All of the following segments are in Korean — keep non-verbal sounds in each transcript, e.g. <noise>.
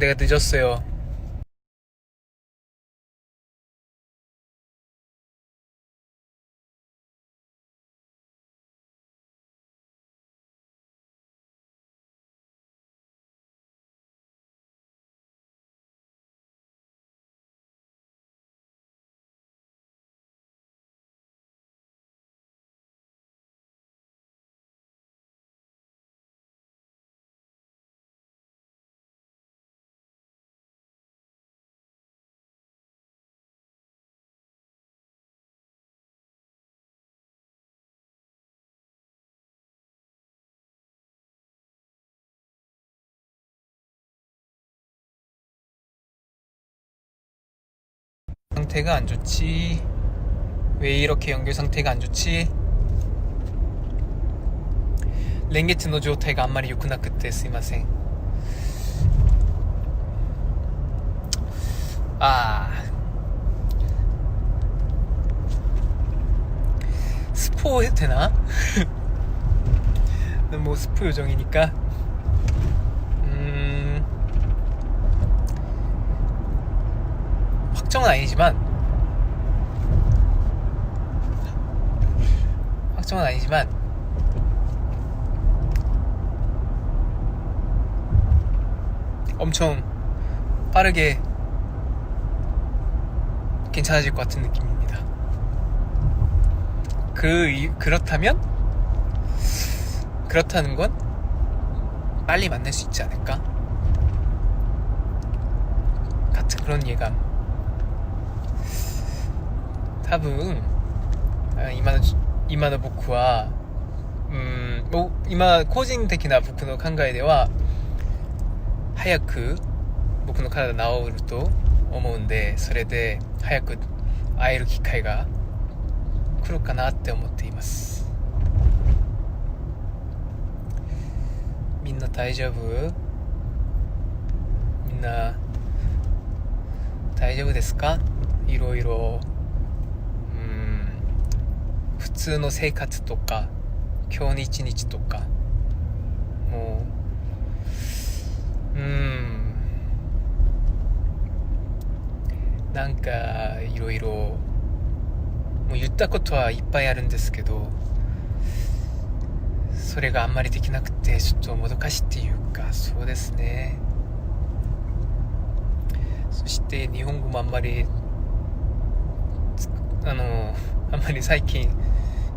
내가 늦었어요. 상태가 안 좋지? 왜 이렇게 연결 상태가 안 좋지? 랭게트 노 조타이가 아, 말이, 요구나 그때 스이마생 아 스포 해도 되나? <laughs> 뭐 스포 요정이니까 확정은 아니지만 확정은 아니지만 엄청 빠르게 괜찮아질 것 같은 느낌입니다. 그 이- 그렇다면 그렇다는 건 빨리 만날 수 있지 않을까? 같은 그런 예감. 多分今の今の僕はうん今個人的な僕の考えでは早く僕の体治ると思うんでそれで早く会える機会が来るかなって思っています。みんな大丈夫？みんな大丈夫ですか？いろいろ。普通の生活とか今日の一日とかもううん。なんかいろいろもう言ったことはいっぱいあるんですけどそれがあんまりできなくてちょっともどかしいっていうかそうですね。そして日本語もあんまりあのあんまり最近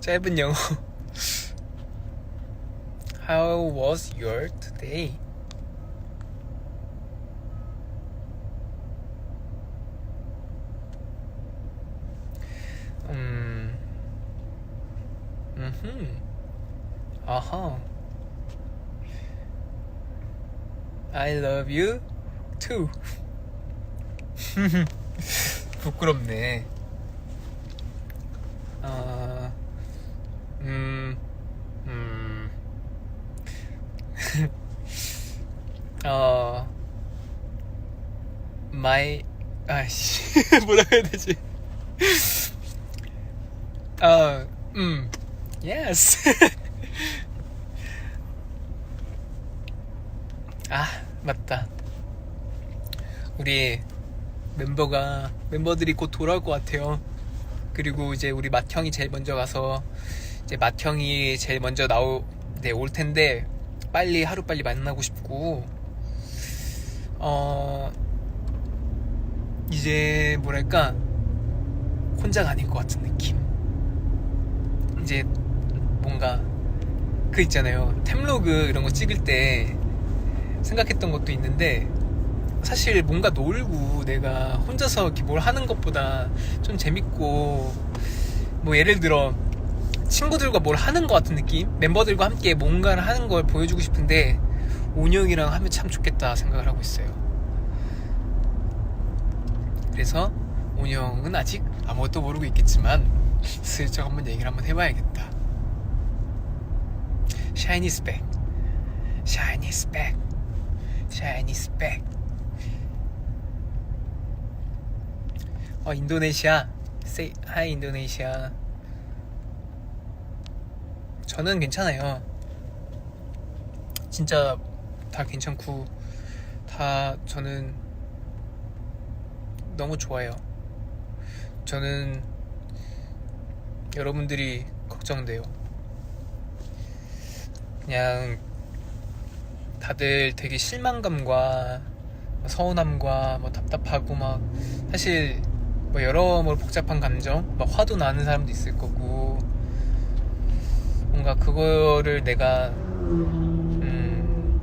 짧은 영어 How was your today? 음, 음, 아하. I love you too. 부끄럽네. 아, 음, 음, 어, my, 아씨, <laughs> 뭐라고 해야 되지? 어, 음, yes. <laughs> 아, 맞다. 우리 멤버가 멤버들이 곧 돌아올 것 같아요. 그리고 이제 우리 맏형이 제일 먼저 가서 이제 맏형이 제일 먼저 나오 네, 올 텐데 빨리 하루 빨리 만나고 싶고 어 이제 뭐랄까 혼자가 아닐 것 같은 느낌. 이제 뭔가 그 있잖아요 템로그 이런 거 찍을 때 생각했던 것도 있는데 사실 뭔가 놀고 내가 혼자서 이렇게 뭘 하는 것보다 좀 재밌고 뭐 예를 들어 친구들과 뭘 하는 것 같은 느낌 멤버들과 함께 뭔가를 하는 걸 보여주고 싶은데 온영이랑 하면 참 좋겠다 생각을 하고 있어요. 그래서 온영은 아직 아무것도 모르고 있겠지만 슬쩍 한번 얘기를 한번 해봐야겠다. Chinese back, Chinese back, Chinese back. 어 인도네시아, say hi 인도네시아. 저는 괜찮아요. 진짜 다 괜찮고 다 저는 너무 좋아요. 저는 여러분들이 걱정돼요. 그냥 다들 되게 실망감과 서운함과 뭐 답답하고 막 사실 뭐 여러모로 복잡한 감정, 막 화도 나는 사람도 있을 거고 뭔가 그거를 내가 음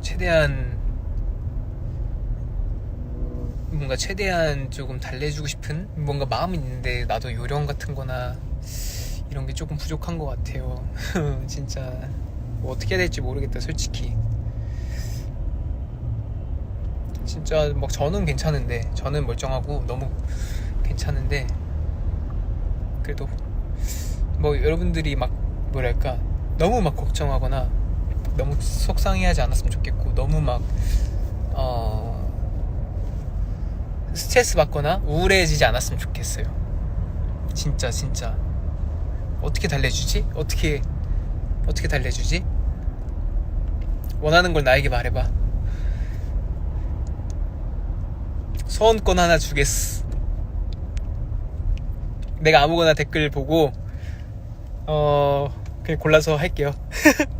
최대한 뭔가 최대한 조금 달래주고 싶은 뭔가 마음이 있는데 나도 요령 같은 거나 이런 게 조금 부족한 것 같아요. <laughs> 진짜 뭐 어떻게 해야 될지 모르겠다, 솔직히. 진짜 막 저는 괜찮은데 저는 멀쩡하고 너무 괜찮은데 그래도 뭐 여러분들이 막 뭐랄까 너무 막 걱정하거나 너무 속상해하지 않았으면 좋겠고 너무 막 어. 스트레스 받거나 우울해지지 않았으면 좋겠어요. 진짜 진짜 어떻게 달래주지? 어떻게 어떻게 달래주지? 원하는 걸 나에게 말해봐. 소원권 하나 주겠어. 내가 아무거나 댓글 보고 어 그냥 골라서 할게요. <laughs>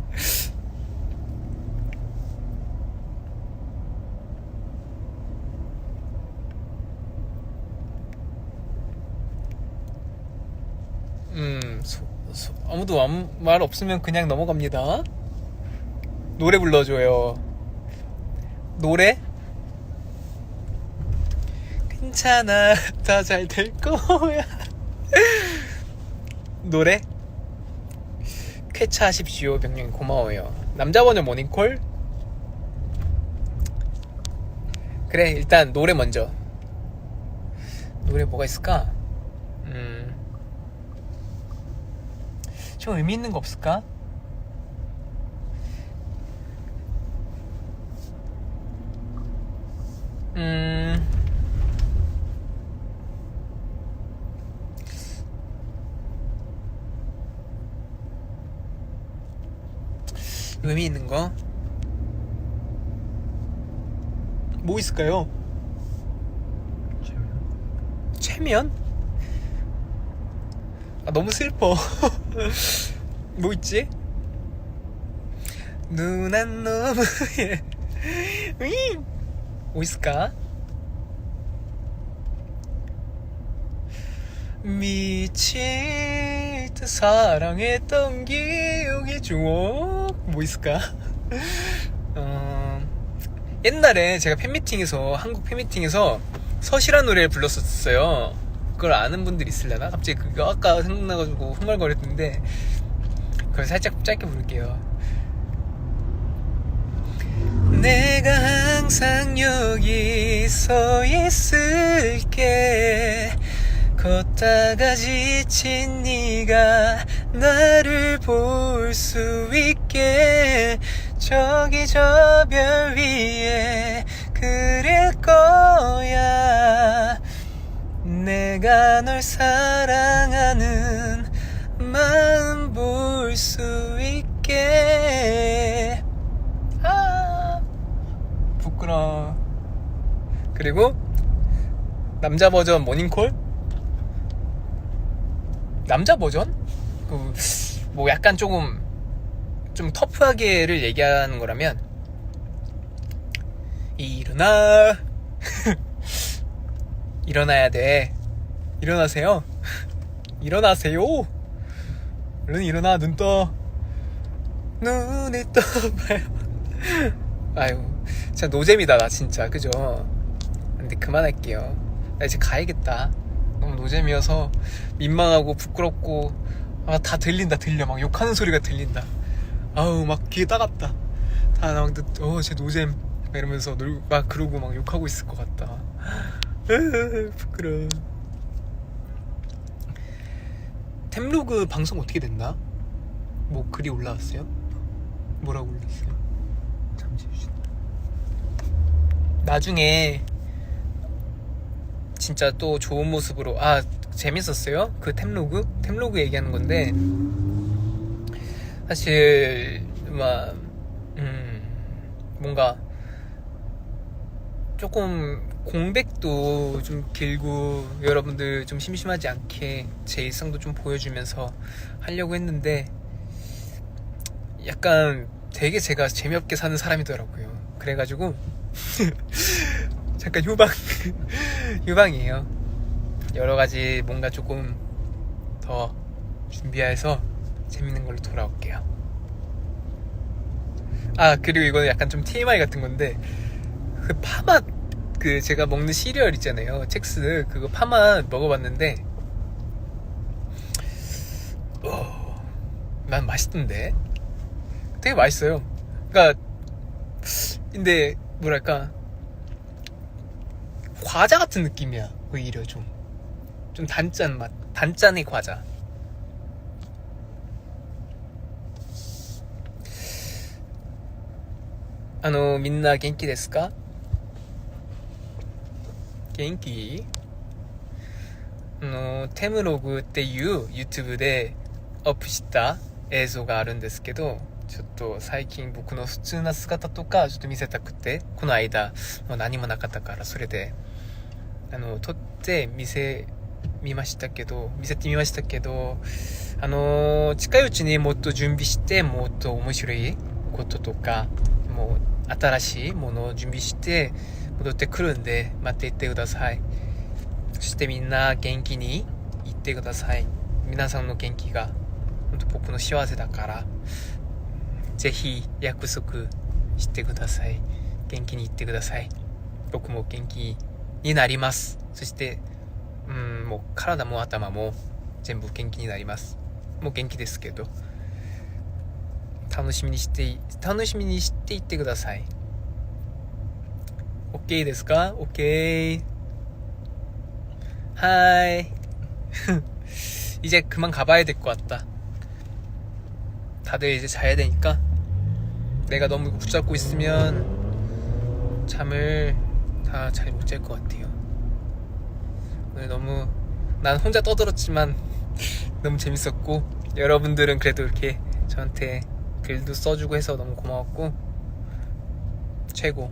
음, 소- 소- 아무도 아무 말 없으면 그냥 넘어갑니다. 노래 불러줘요. 노래? 괜찮아, <laughs> 다 잘 될 거야. <laughs> 노래? 쾌차하십시오, 병님 고마워요. 남자 번역 모닝콜? 그래, 일단 노래 먼저. 노래 뭐가 있을까? 좀 의미 있는 거 없을까? 음. 의미 있는 거? 뭐 있을까요? 최면? 아 너무 슬퍼. <laughs> <laughs> 뭐 있지? 누난 너무. <laughs> 뭐 있을까? 미칠 듯 사랑했던 기억의 추억 뭐 있을까? <laughs> 어, 옛날에 제가 팬미팅에서 한국 팬미팅에서 서시란 노래를 불렀었어요. 그걸 아는 분들 있을려나? 갑자기 그거 아까 생각나가지고 흥얼거렸는데 그걸 살짝 짧게 부를게요. 내가 항상 여기 서 있을게 걷다가 지친 네가 나를 볼 수 있게 저기 저 별 위에 그릴 거야 내가 널 사랑하는 마음 볼 수 있게. 아 부끄러워. 그리고 남자 버전 모닝콜? 남자 버전? 그 뭐 약간 조금 좀 터프하게를 얘기하는 거라면 일어나 <laughs> 일어나야 돼. 일어나세요. <laughs> 일어나세요. 얼른 일어나 눈 떠. 눈을 떠봐요 <laughs> 아유 진짜 노잼이다 나 진짜. 그죠? 근데 그만할게요. 나 이제 가야겠다. 너무 노잼이어서 민망하고 부끄럽고 아 다 들린다 들려. 막 욕하는 소리가 들린다. 아우 막 귀에 따갑다. 다막 어제 노잼. 막 이러면서 놀, 막 그러고 막 욕하고 있을 것 같다. 으, <laughs> 부끄러워 템로그 방송 어떻게 됐나? 뭐 글이 올라왔어요? 뭐라고 올렸어요? 잠시만 나중에 진짜 또 좋은 모습으로 아 재밌었어요 그 템로그 템로그 얘기하는 건데 사실 막 음, 뭔가 조금 공백도 좀 길고 여러분들 좀 심심하지 않게 제 일상도 좀 보여주면서 하려고 했는데 약간 되게 제가 재미없게 사는 사람이더라고요. 그래가지고 <laughs> 잠깐 휴방 휴방이에요. <laughs> 여러 가지 뭔가 조금 더 준비해서 재밌는 걸로 돌아올게요. 아 그리고 이거는 약간 좀 TMI 같은 건데 그 파맛 그 제가 먹는 시리얼 있잖아요. 첵스. 그거 파맛 먹어봤는데 어, 난 맛있던데? 되게 맛있어요. 그니까 근데 뭐랄까 과자 같은 느낌이야. 오히려 좀 좀 단짠 맛. 단짠의 과자. 아노 민나 겐키 데스까? 元気？あのテムログっていう YouTube でアップした映像があるんですけどちょっと最近僕の普通な姿とかちょっと見せたくてこの間もう何もなかったからそれであの撮って見せ見ましたけど見せてみましたけどあの近いうちにもっと準備してもっと面白いこととかもう新しいものを準備して戻ってくるんで待っていってください。そしてみんな元気にいってください。皆さんの元気が本当僕の幸せだからぜひ約束してください。元気にいってください。僕も元気になります。そしてうんもう体も頭も全部元気になります。もう元気ですけど楽しみにして楽しみにしていってください。 오케이 됐을까? 오케이. 하이. <laughs> 이제 그만 가봐야 될 것 같다. 다들 이제 자야 되니까 내가 너무 붙잡고 있으면 잠을 다 잘 못 잘 것 같아요. 오늘 너무 난 혼자 떠들었지만 <laughs> 너무 재밌었고 여러분들은 그래도 이렇게 저한테 글도 써주고 해서 너무 고마웠고 최고.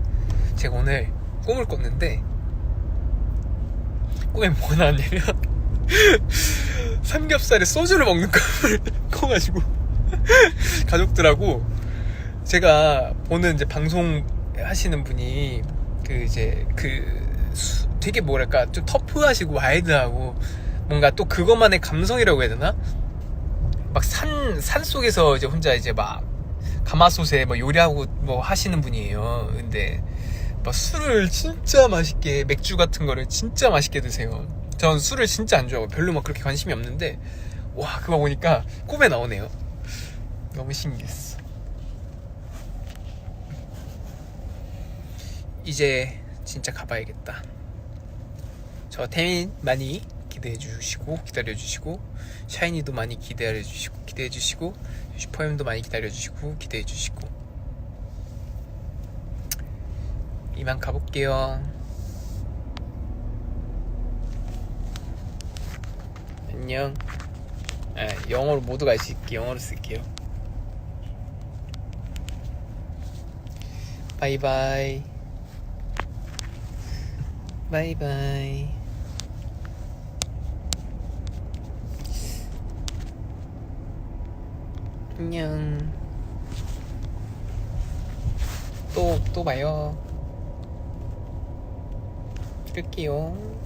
제가 오늘 꿈을 꿨는데 꿈에 뭐 나왔냐면 <laughs> 삼겹살에 소주를 먹는 꿈을 <laughs> 꿔가지고 <laughs> 가족들하고 제가 보는 이제 방송 하시는 분이 그 이제 그 수- 되게 뭐랄까 좀 터프하시고 와일드하고 뭔가 또 그것만의 감성이라고 해야 되나? 막 산, 산 속에서 이제 혼자 이제 막 가마솥에 뭐 요리하고 뭐 하시는 분이에요. 근데 막 술을 진짜 맛있게 맥주 같은 거를 진짜 맛있게 드세요. 전 술을 진짜 안 좋아하고 별로 막 그렇게 관심이 없는데 와 그거 보니까 꿈에 나오네요. 너무 신기했어. 이제 진짜 가봐야겠다. 저 태민 많이 기대해 주시고 기다려 주시고 샤이니도 많이 기대해 주시고 기대해 주시고 슈퍼엠도 많이 기다려 주시고 기대해 주시고 이만 가볼게요. 안녕. 아, 영어로 모두가 알 수 있게 영어로 쓸게요. 바이바이. 바이바이. 안녕. 또, 또 봐요. 끌게요.